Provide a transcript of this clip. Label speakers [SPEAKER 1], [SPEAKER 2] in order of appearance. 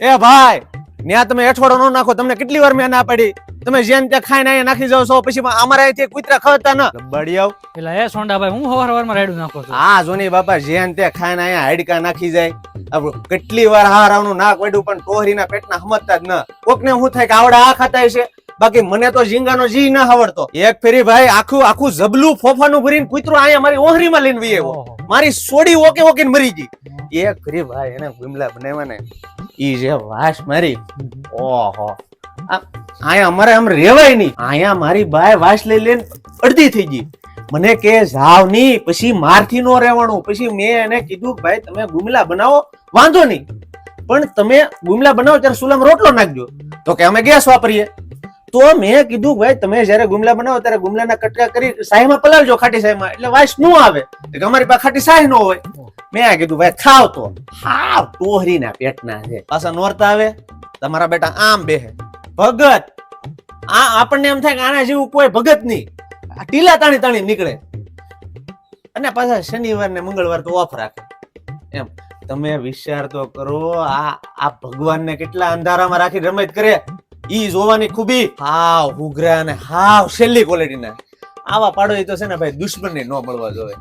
[SPEAKER 1] એ ભાઈ ત્યાં તમે અઠવાડો ન નાખો તમને કેટલી વાર મેં ના પાડી? તમે જેમ ત્યાં ખાઈને અહીંયા નાખી જાવ છો પછી અમારા અહીંથી કૂતરા ખવતા ન. બળિયાવ
[SPEAKER 2] એટલે એ સોંડાભાઈ હું હવાર હવારમાં રાયડું નાખો છું.
[SPEAKER 1] હા જોની બાપા જેમ ત્યાં ખાઈને અહીંયા હાડકા નાખી જાય. કેટલી વાર હાર આવનું નાક વડ્યું પણ ટોહરીના પેટના સમજતા જ ન. કોકને હું થાય કે આવડા આ ખાતા છે? બાકી મને તો ઝીંગાનો જી ના આવડતો. એક ફેરી ભાઈ આખું આખું જબલું ફોફાનું ભરીને કુતરું અહીંયા મારી ઓહરીમાં લઈને વી આવ્યો. મારી સોડી ઓકે ઓકે મરી ગઈ. એક ફેરી ભાઈ એને ગુમલા બનાવ્યા ને. ઈ જે વાસ મારી. ઓહો. અહીંયા અમારે આમ રેવાય નહીં. અહીંયા મારી બાય વાસ લઈ લઈને અડધી થઈ ગઈ. મને કે જાવ નહીં પછી મારથી નો રહેવાનું. પછી મેં એને કીધું ભાઈ તમે ગુમલા બનાવો. વાંધો નહીં. પણ તમે ગુમલા બનાવો ત્યારે સુલામ રોટલો નાખજો. તો કે અમે ગેસ વાપરીએ. તો મેં કીધું ભાઈ, તમે જયારે ગુમલા બનાવો ત્યારે ગુમલાના કટકા કરી સાહીમાં પલાળજો ખાટી સાહીમાં એટલે વાસનું આવે. અમારી પાસે ખાટી સાહી નો હોય. મેં કીધું, ભાઈ, ખાવ તો. હાવ ટોહરીના પેટના છે. પાછા નોરતા આવે. તમારા બેટા આમ બેહે. ભગત! આ આપણને એમ થાય કે આના જેવું કોઈ ભગત નહીં. ટીલા તાણી તાણી નીકળે. અને પાછા શનિવાર ને મંગળવાર તો ઓફ રાખે. એમ. તમે વિચાર તો કરો, આ આ ભગવાનને કેટલા અંધારામાં રાખી રમત કરે. ઈ જોવાની ખૂબી હાવ ઉઘરા અને હાવ છેલ્લી ક્વોલિટીના આવા પાડો તો છે ને ભાઈ દુશ્મનને ન મળવા જોઈએ.